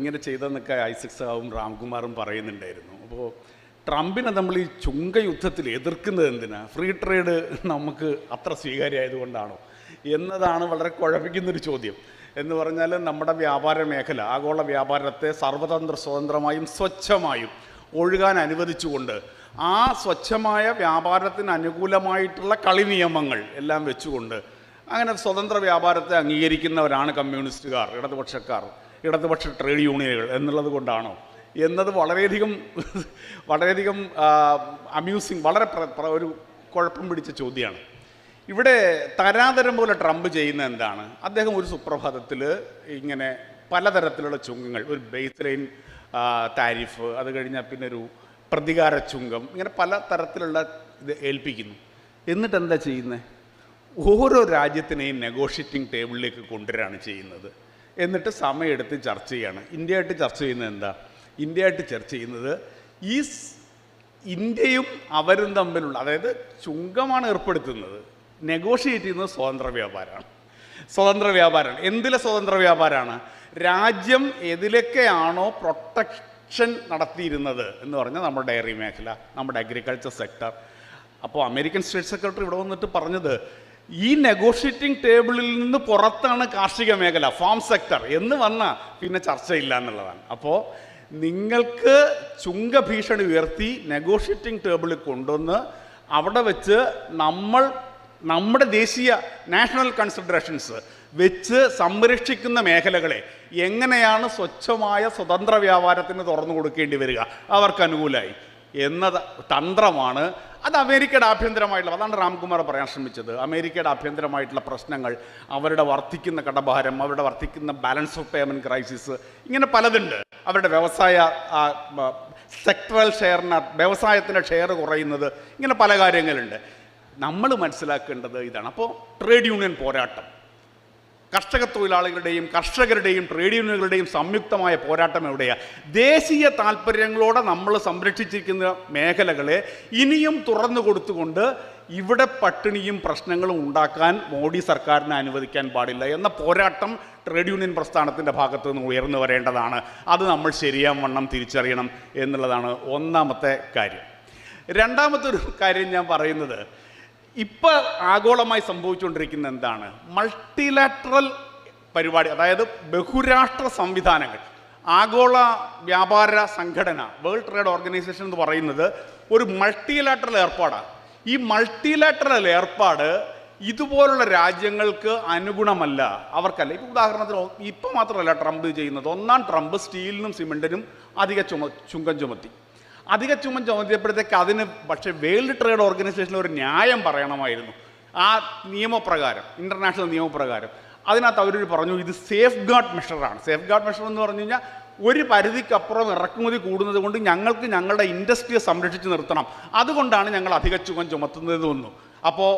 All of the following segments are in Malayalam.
ഇങ്ങനെ ചെയ്തെന്നൊക്കെ ഐസക്സാവും രാംകുമാറും പറയുന്നുണ്ടായിരുന്നു. അപ്പോൾ ട്രംപിനെ നമ്മൾ ഈ ചുങ്ക യുദ്ധത്തിൽ എതിർക്കുന്നത് എന്തിനാ? ഫ്രീ ട്രേഡ് നമുക്ക് അത്ര സ്വീകാര്യമായതുകൊണ്ടാണോ? എന്നതാണ് വളരെ കുഴപ്പിക്കുന്നൊരു ചോദ്യം. എന്ന് പറഞ്ഞാൽ നമ്മുടെ വ്യാപാര മേഖല ആഗോള വ്യാപാരത്തെ സർവതന്ത്ര സ്വതന്ത്രമായും സ്വച്ഛമായും ഒഴുകാൻ അനുവദിച്ചുകൊണ്ട് ആ സ്വച്ഛമായ വ്യാപാരത്തിന് അനുകൂലമായിട്ടുള്ള കളി നിയമങ്ങൾ എല്ലാം വെച്ചുകൊണ്ട് അങ്ങനെ സ്വതന്ത്ര വ്യാപാരത്തെ അംഗീകരിക്കുന്നവരാണ് കമ്മ്യൂണിസ്റ്റുകാർ ഇടതുപക്ഷക്കാർ. ഇടതുപക്ഷ ട്രേഡ് യൂണിയനുകൾ എന്നുള്ളത് കൊണ്ടാണോ? എന്നത് വളരെയധികം വളരെയധികം അമ്യൂസിങ് വളരെ ഒരു കുഴപ്പം പിടിച്ച ചോദ്യമാണ്. ഇവിടെ തരാതരം പോലെ ട്രംപ് ചെയ്യുന്ന എന്താണ്? അദ്ദേഹം ഒരു സുപ്രഭാതത്തിൽ ഇങ്ങനെ പലതരത്തിലുള്ള ചുങ്കങ്ങൾ ഒരു ബേസ് ലൈൻ താരിഫ് അത് കഴിഞ്ഞാൽ പിന്നെ ഒരു പ്രതികാര ചുങ്കം ഇങ്ങനെ പല തരത്തിലുള്ള ഇത് ഏൽപ്പിക്കുന്നു. എന്നിട്ട് എന്താ ചെയ്യുന്നത് ഓരോ രാജ്യത്തിനെയും നെഗോഷിയേറ്റിംഗ് ടേബിളിലേക്ക് കൊണ്ടുവരികയാണ് ചെയ്യുന്നത്. എന്നിട്ട് സമയമെടുത്ത് ചർച്ച ചെയ്യാണ്. ഇന്ത്യയായിട്ട് ചർച്ച ചെയ്യുന്നത് എന്താ? ഇന്ത്യയായിട്ട് ചർച്ച ചെയ്യുന്നത് ഈ ഇന്ത്യയും അവരും തമ്മിലുള്ള അതായത് ചുങ്കമാണ് ഏർപ്പെടുത്തുന്നത് നെഗോഷിയേറ്റ് ചെയ്യുന്നത് സ്വതന്ത്ര വ്യാപാരമാണ്. സ്വതന്ത്ര വ്യാപാരമാണ്. എന്തിലെ സ്വതന്ത്ര വ്യാപാരമാണ്? രാജ്യം എതിലൊക്കെയാണോ പ്രൊട്ടക്ഷൻ നടത്തിയിരുന്നത് എന്ന് പറഞ്ഞാൽ നമ്മുടെ ഡയറി മേഖല നമ്മുടെ അഗ്രികൾച്ചർ സെക്ടർ അപ്പോൾ അമേരിക്കൻ സ്റ്റേറ്റ് സെക്രട്ടറി ഇവിടെ വന്നിട്ട് പറഞ്ഞത് ഈ നെഗോഷിയേറ്റിംഗ് ടേബിളിൽ നിന്ന് പുറത്താണ് കാർഷിക മേഖല ഫാം സെക്ടർ എന്ന് വന്നാൽ പിന്നെ ചർച്ചയില്ല എന്നുള്ളതാണ്. അപ്പോൾ നിങ്ങൾക്ക് ചുങ്കഭീഷണി ഉയർത്തി നെഗോഷിയേറ്റിംഗ് ടേബിളിൽ കൊണ്ടുവന്ന് അവിടെ വെച്ച് നമ്മൾ നമ്മുടെ ദേശീയ നാഷണൽ കൺസിഡറേഷൻസ് വെച്ച് സംരക്ഷിക്കുന്ന മേഖലകളെ എങ്ങനെയാണ് സ്വച്ഛമായ സ്വതന്ത്ര വ്യാപാരത്തിന് തുറന്നു കൊടുക്കേണ്ടി വരിക? അവർക്ക് അനുകൂലമായി. എന്ന തന്ത്രമാണ്. അത് അമേരിക്കയുടെ ആഭ്യന്തരമായിട്ടുള്ള അതാണ് രാംകുമാർ പറയാൻ ശ്രമിച്ചത്. അമേരിക്കയുടെ ആഭ്യന്തരമായിട്ടുള്ള പ്രശ്നങ്ങൾ അവരുടെ വർദ്ധിക്കുന്ന കടഭാരം അവരുടെ വർദ്ധിക്കുന്ന ബാലൻസ് ഓഫ് പേയ്മെന്റ് ക്രൈസിസ് ഇങ്ങനെ പലതുണ്ട്. അവരുടെ വ്യവസായ സെക്ടറൽ ഷെയറിന് വ്യവസായത്തിന്റെ ഷെയർ കുറയുന്നത് ഇങ്ങനെ പല കാര്യങ്ങളുണ്ട്. നമ്മൾ മനസ്സിലാക്കേണ്ടത് ഇതാണ്. അപ്പോൾ ട്രേഡ് യൂണിയൻ പോരാട്ടം. കർഷക തൊഴിലാളികളുടെയും കർഷകരുടെയും ട്രേഡ് യൂണിയനുകളുടെയും സംയുക്തമായ പോരാട്ടം എവിടെയാണ് ദേശീയ താല്പര്യങ്ങളോടെ നമ്മൾ സംരക്ഷിച്ചിരിക്കുന്ന മേഖലകളെ ഇനിയും തുറന്നു കൊടുത്തുകൊണ്ട് ഇവിടെ പട്ടിണിയും പ്രശ്നങ്ങളും ഉണ്ടാക്കാൻ മോഡി സർക്കാരിനെ അനുവദിക്കാൻ പാടില്ല എന്ന പോരാട്ടം ട്രേഡ് യൂണിയൻ പ്രസ്ഥാനത്തിന്റെ ഭാഗത്തു നിന്ന് ഉയർന്നു വരേണ്ടതാണ്. അത് നമ്മൾ ശരിയാം വണ്ണം തിരിച്ചറിയണം എന്നുള്ളതാണ് ഒന്നാമത്തെ കാര്യം. രണ്ടാമത്തെ ഒരു കാര്യം ഞാൻ പറയുന്നത് ഇപ്പൊ ആഗോളമായി സംഭവിച്ചുകൊണ്ടിരിക്കുന്ന എന്താണ്? മൾട്ടിലാറ്ററൽ പരിപാടി അതായത് ബഹുരാഷ്ട്ര സംവിധാനങ്ങൾ. ആഗോള വ്യാപാര സംഘടന വേൾഡ് ട്രേഡ് ഓർഗനൈസേഷൻ എന്ന് പറയുന്നത് ഒരു മൾട്ടിലാറ്ററൽ ഏർപ്പാടാണ് ഈ മൾട്ടിലാറ്ററൽ ഏർപ്പാട് ഇതുപോലുള്ള രാജ്യങ്ങൾക്ക് അനുഗുണമല്ല. അവർക്കല്ല. ഇപ്പൊ ഉദാഹരണത്തിന് ഇപ്പം മാത്രമല്ല ട്രംപ് ചെയ്യുന്നത്. ഒന്നാം ട്രംപ് സ്റ്റീലിനും സിമെന്റിനും അധിക ചുമ ചുങ്കം ചുമത്തി. അധിക ചുമം ചുമത്തിയപ്പോഴത്തേക്ക് അതിന് പക്ഷേ വേൾഡ് ട്രേഡ് ഓർഗനൈസേഷനിൽ ഒരു ന്യായം പറയണമായിരുന്നു. ആ നിയമപ്രകാരം ഇന്റർനാഷണൽ നിയമപ്രകാരം. അതിനകത്ത് അവർ പറഞ്ഞു ഇത് സേഫ് ഗാർഡ് മെഷറാണ് സേഫ് ഗാർഡ് മെഷർ എന്ന് പറഞ്ഞു കഴിഞ്ഞാൽ ഒരു പരിധിക്കപ്പുറം ഇറക്കുമതി കൂടുന്നത് കൊണ്ട് ഞങ്ങൾക്ക് ഞങ്ങളുടെ ഇൻഡസ്ട്രിയെ സംരക്ഷിച്ച് നിർത്തണം. അതുകൊണ്ടാണ് ഞങ്ങൾ അധിക ചുമം ചുമത്തുന്നത് വന്നു അപ്പോൾ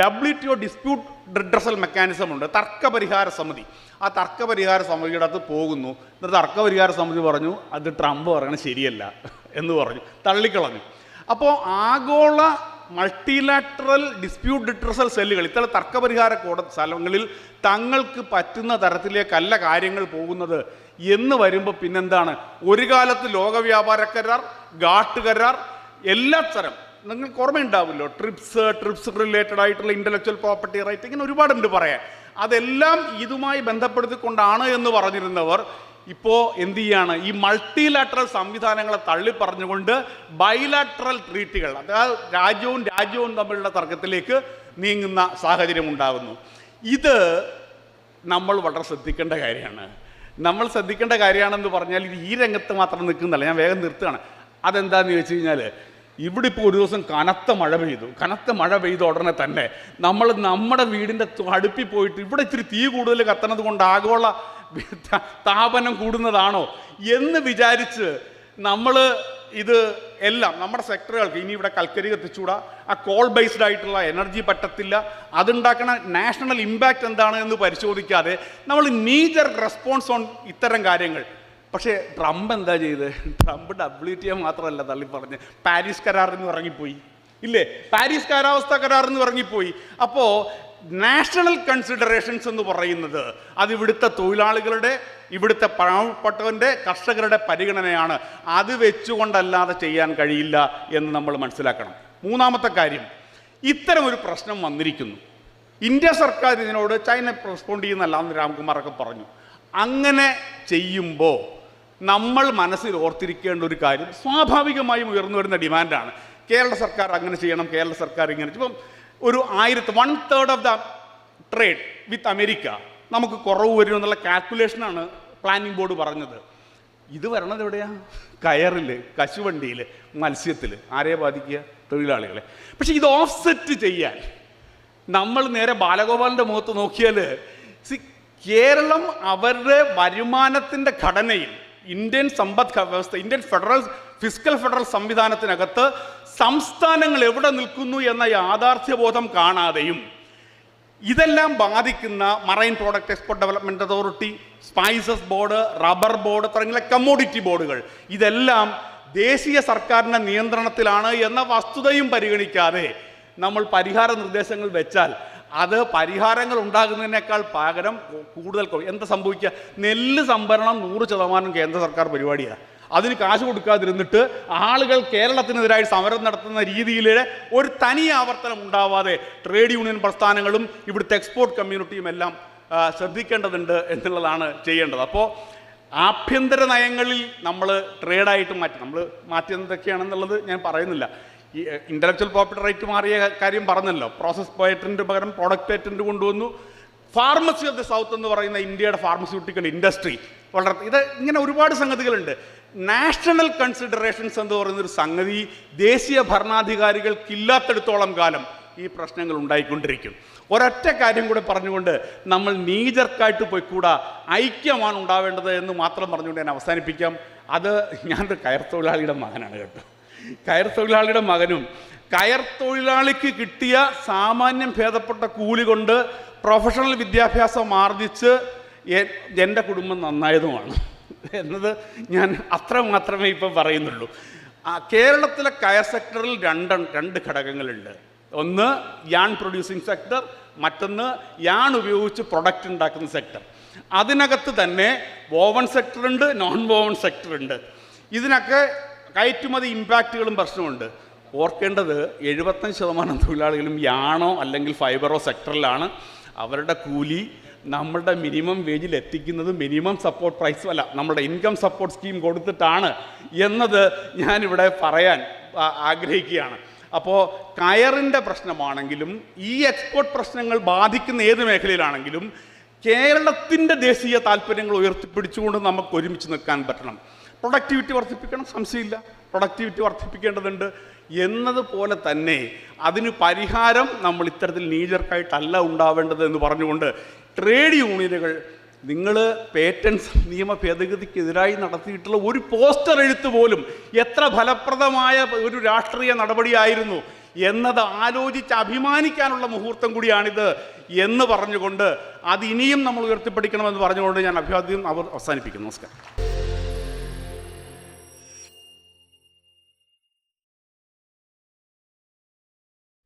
W T O dispute redressal mechanism ഉണ്ട്. തർക്കപരിഹാര സമിതി. ആ തർക്കപരിഹാര സമിതിയുടെ അകത്ത് പോകുന്നു. എന്നിട്ട് തർക്കപരിഹാര സമിതി പറഞ്ഞു അത് ട്രംപ് പറയണത് ശരിയല്ല. എന്ന് പറഞ്ഞു തള്ളിക്കളഞ്ഞു. അപ്പോൾ ആഗോള മൾട്ടിലാറ്ററൽ ഡിസ്പ്യൂട്ട് ഡിട്രസൽ സെല്ലുകൾ ഇത്തരം തർക്കപരിഹാര കോട സ്ഥലങ്ങളിൽ തങ്ങൾക്ക് പറ്റുന്ന തരത്തിലേക്കല്ല കാര്യങ്ങൾ പോകുന്നത് എന്ന് വരുമ്പോൾ പിന്നെന്താണ്? ഒരു കാലത്ത് ലോക കരാർ ഗാട്ട് കരാർ എല്ലാ തരം നിങ്ങൾക്ക് ഓർമ്മയുണ്ടാവുമല്ലോ ട്രിപ്സ് ട്രിപ്സ് റിലേറ്റഡ് ആയിട്ടുള്ള ഇന്റലക്ച്വൽ പ്രോപ്പർട്ടി റൈറ്റ് ഇങ്ങനെ ഒരുപാടുണ്ട് പറയാൻ. അതെല്ലാം ഇതുമായി ബന്ധപ്പെടുത്തിക്കൊണ്ടാണ് എന്ന് പറഞ്ഞിരുന്നവർ ഇപ്പോൾ എന്ത് ചെയ്യാണ്? ഈ മൾട്ടിലാറ്ററൽ സംവിധാനങ്ങളെ തള്ളി പറഞ്ഞുകൊണ്ട് ബൈലാറ്ററൽ ട്രീറ്റികൾ അതായത് രാജ്യവും രാജ്യവും തമ്മിലുള്ള തർക്കത്തിലേക്ക് നീങ്ങുന്ന സാഹചര്യം ഉണ്ടാകുന്നു. ഇത് നമ്മൾ വളരെ ശ്രദ്ധിക്കേണ്ട കാര്യമാണ്. നമ്മൾ ശ്രദ്ധിക്കേണ്ട കാര്യമാണെന്ന് പറഞ്ഞാൽ ഇത് ഈ രംഗത്ത് മാത്രം നിൽക്കുന്നതല്ല ഞാൻ വേഗം നിർത്തുകയാണ്. അതെന്താന്ന് ചോദിച്ചു കഴിഞ്ഞാൽ ഇവിടെ ഇപ്പോൾ ഒരു ദിവസം കനത്ത മഴ പെയ്തു. കനത്ത മഴ പെയ്ത ഉടനെ തന്നെ നമ്മൾ നമ്മുടെ വീടിന്റെ അടുപ്പിൽ പോയിട്ട് ഇവിടെ ഇത്തിരി തീ കൂടുതൽ കത്തണത് കൊണ്ട് ആഗോള താപനം കൂടുന്നതാണോ എന്ന് വിചാരിച്ച് നമ്മൾ ഇത് എല്ലാം നമ്മുടെ സെക്ടറുകൾക്ക് ഇനി ഇവിടെ കൽക്കരി കത്തിച്ചൂടാ. ആ കോൾ ബേസ്ഡ് ആയിട്ടുള്ള എനർജി പറ്റത്തില്ല. അതുണ്ടാക്കുന്ന നാഷണൽ ഇമ്പാക്റ്റ് എന്താണ് എന്ന് പരിശോധിക്കാതെ നമ്മൾ നീജർ റെസ്പോൺസ് ഓൺ ഇത്തരം കാര്യങ്ങൾ. പക്ഷേ ട്രംപ് എന്താ ചെയ്ത്? ട്രംപ് ഡബ്ല്യു ടി എ മാത്രമല്ല തള്ളി പറഞ്ഞ്. പാരീസ് കരാറിൽ നിന്ന് ഇറങ്ങിപ്പോയി. ഇല്ലേ? പാരീസ് കാലാവസ്ഥ കരാറിൽ നിന്ന് ഇറങ്ങിപ്പോയി. അപ്പോൾ നാഷണൽ കൺസിഡറേഷൻസ് എന്ന് പറയുന്നത് അത് ഇവിടുത്തെ തൊഴിലാളികളുടെ ഇവിടുത്തെ പാവപ്പെട്ടവന്റെ കർഷകരുടെ പരിഗണനയാണ്. അത് വെച്ചുകൊണ്ടല്ലാതെ ചെയ്യാൻ കഴിയില്ല എന്ന് നമ്മൾ മനസ്സിലാക്കണം. മൂന്നാമത്തെ കാര്യം ഇത്തരം ഒരു പ്രശ്നം വന്നിരിക്കുന്നു. ഇന്ത്യ സർക്കാർ ഇതിനോട് ചൈന റെസ്പോണ്ട് ചെയ്യുന്നല്ല എന്ന് രാംകുമാറൊക്കെ പറഞ്ഞു. അങ്ങനെ ചെയ്യുമ്പോൾ നമ്മൾ മനസ്സിൽ ഓർത്തിരിക്കേണ്ട ഒരു കാര്യം സ്വാഭാവികമായും ഉയർന്നു വരുന്ന ഡിമാൻഡാണ്. കേരള സർക്കാർ അങ്ങനെ ചെയ്യണം കേരള സർക്കാർ ഇങ്ങനെ ഇപ്പം ഒരു ആയിരത്തി one third of the trade with America നമുക്ക് കുറവ് വരും എന്നുള്ള കാൽക്കുലേഷനാണ് പ്ലാനിംഗ് ബോർഡ് പറഞ്ഞത്. ഇത് വരണത് എവിടെയാ? കയറിൽ കശുവണ്ടിയിൽ മത്സ്യത്തിൽ ആരെ ബാധിക്കുക? തൊഴിലാളികളെ. പക്ഷെ ഇത് ഓഫ്സെറ്റ് ചെയ്യാൻ നമ്മൾ നേരെ ബാലഗോപാലിന്റെ മുഖത്ത് നോക്കിയാൽ സി കേരളം അവരുടെ വരുമാനത്തിന്റെ ഘടനയിൽ ഇന്ത്യൻ സമ്പദ് വ്യവസ്ഥ ഇന്ത്യൻ ഫെഡറൽ ഫിസിക്കൽ ഫെഡറൽ സംവിധാനത്തിനകത്ത് സംസ്ഥാനങ്ങൾ എവിടെ നിൽക്കുന്നു എന്ന യാഥാർത്ഥ്യബോധം കാണാതെയും ഇതെല്ലാം ബാധിക്കുന്ന marine product export development authority spices board rubber board തുടങ്ങിയ കമ്മോഡിറ്റി ബോർഡുകൾ ഇതെല്ലാം ദേശീയ സർക്കാരിന്റെ നിയന്ത്രണത്തിലാണ് എന്ന വസ്തുതയും പരിഗണിക്കാതെ നമ്മൾ പരിഹാര നിർദ്ദേശങ്ങൾ വെച്ചാൽ അത് പരിഹാരങ്ങൾ ഉണ്ടാകുന്നതിനേക്കാൾ പകരം കൂടുതൽ എന്താ സംഭവിക്കുക? നെല്ല് സംഭരണം നൂറ് ശതമാനം കേന്ദ്ര സർക്കാർ പരിപാടിയാണ് അതിന് കാശ് കൊടുക്കാതിരുന്നിട്ട് ആളുകൾ കേരളത്തിനെതിരായി സമരം നടത്തുന്ന രീതിയിൽ ഒരു തനി ആവർത്തനം ഉണ്ടാവാതെ ട്രേഡ് യൂണിയൻ പ്രസ്ഥാനങ്ങളും ഇവിടുത്തെ എക്സ്പോർട്ട് കമ്മ്യൂണിറ്റിയും എല്ലാം ശ്രദ്ധിക്കേണ്ടതുണ്ട് എന്നുള്ളതാണ് ചെയ്യേണ്ടത്. അപ്പോൾ ആഭ്യന്തര നയങ്ങളിൽ നമ്മൾ ട്രേഡായിട്ട് മാറ്റി നമ്മൾ മാറ്റിയതൊക്കെയാണെന്നുള്ളത് ഞാൻ പറയുന്നില്ല. ഈ ഇന്റലക്ച്വൽ പ്രോപ്പർട്ടി റൈറ്റ് മാറിയ കാര്യം പറഞ്ഞല്ലോ. പ്രോസസ് പേറ്റന്റ് പകരം പ്രോഡക്റ്റ് പേറ്റന്റ് കൊണ്ടുവന്നു. ഫാർമസി ഓഫ് ദി സൗത്ത് എന്ന് പറയുന്ന ഇന്ത്യയുടെ ഫാർമസ്യൂട്ടിക്കൽ ഇൻഡസ്ട്രി വളരെ ഇത് ഇങ്ങനെ ഒരുപാട് സംഗതികളുണ്ട്. നാഷണൽ കൺസിഡറേഷൻസ് എന്ന് പറയുന്നൊരു സംഗതി ദേശീയ ഭരണാധികാരികൾക്കില്ലാത്തടത്തോളം കാലം ഈ പ്രശ്നങ്ങൾ ഉണ്ടായിക്കൊണ്ടിരിക്കും. ഒരൊറ്റ കാര്യം കൂടെ പറഞ്ഞുകൊണ്ട് നമ്മൾ നീജർക്കായിട്ട് പോയിക്കൂടാ. ഐക്യമാണ് ഉണ്ടാവേണ്ടത് എന്ന് മാത്രം പറഞ്ഞുകൊണ്ട് ഞാൻ അവസാനിപ്പിക്കാം. അത് ഞാനൊരു കയർ തൊഴിലാളിയുടെ മകനാണ് കേട്ടോ. കയർ തൊഴിലാളിയുടെ മകനും കയർ തൊഴിലാളിക്ക് കിട്ടിയ സാമാന്യം ഭേദപ്പെട്ട കൂലി കൊണ്ട് പ്രൊഫഷണൽ വിദ്യാഭ്യാസം ആർജിച്ച് എന്റെ കുടുംബം നന്നായതുമാണ്. എന്നത് ഞാൻ അത്ര മാത്രമേ ഇപ്പം പറയുന്നുള്ളൂ. കേരളത്തിലെ കയർ സെക്ടറിൽ രണ്ട് രണ്ട് ഘടകങ്ങളുണ്ട്. ഒന്ന് യാൺ പ്രൊഡ്യൂസിങ് സെക്ടർ മറ്റൊന്ന് യാൺ ഉപയോഗിച്ച് പ്രൊഡക്റ്റ് ഉണ്ടാക്കുന്ന സെക്ടർ. അതിനകത്ത് തന്നെ വോവൺ സെക്ടർ ഉണ്ട് നോൺ വോവൺ സെക്ടർ ഉണ്ട് ഇതിനൊക്കെ കയറ്റുമതി ഇമ്പാക്റ്റുകളും പ്രശ്നമുണ്ട്. ഓർക്കേണ്ടത് എഴുപത്തഞ്ച് ശതമാനം തൊഴിലാളികളും യാണോ അല്ലെങ്കിൽ ഫൈബറോ സെക്ടറിലാണ് അവരുടെ കൂലി നമ്മളുടെ മിനിമം വേജിൽ എത്തിക്കുന്നത് മിനിമം സപ്പോർട്ട് പ്രൈസും അല്ല. നമ്മുടെ ഇൻകം സപ്പോർട്ട് സ്കീം കൊടുത്തിട്ടാണ് എന്നത് ഞാനിവിടെ പറയാൻ ആഗ്രഹിക്കുകയാണ്. അപ്പോൾ കയറിന്റെ പ്രശ്നമാണെങ്കിലും ഈ എക്സ്പോർട്ട് പ്രശ്നങ്ങൾ ബാധിക്കുന്ന ഏത് മേഖലയിലാണെങ്കിലും കേരളത്തിന്റെ ദേശീയ താല്പര്യങ്ങൾ ഉയർത്തിപ്പിടിച്ചുകൊണ്ട് നമുക്ക് ഒരുമിച്ച് നിൽക്കാൻ പറ്റണം. പ്രൊഡക്ടിവിറ്റി വർദ്ധിപ്പിക്കണം സംശയമില്ല. പ്രൊഡക്ടിവിറ്റി വർദ്ധിപ്പിക്കേണ്ടതുണ്ട് എന്നതുപോലെ തന്നെ അതിന് പരിഹാരം നമ്മൾ ഇത്തരത്തിൽ നീജർക്കായിട്ടല്ല ഉണ്ടാവേണ്ടത് എന്ന് പറഞ്ഞുകൊണ്ട് ട്രേഡ് യൂണിയനുകൾ നിങ്ങൾ പേറ്റൻസ് നിയമ ഭേദഗതിക്കെതിരായി നടത്തിയിട്ടുള്ള ഒരു പോസ്റ്റർ എഴുത്ത് പോലും എത്ര ഫലപ്രദമായ ഒരു രാഷ്ട്രീയ നടപടിയായിരുന്നു എന്നത് ആലോചിച്ച് അഭിമാനിക്കാനുള്ള മുഹൂർത്തം കൂടിയാണിത് എന്ന് പറഞ്ഞുകൊണ്ട് അത് ഇനിയും നമ്മൾ ഉയർത്തിപ്പിടിക്കണമെന്ന് പറഞ്ഞുകൊണ്ട് ഞാൻ അഭിവാദ്യം അവർ അവസാനിപ്പിക്കുന്നു. നമസ്കാരം.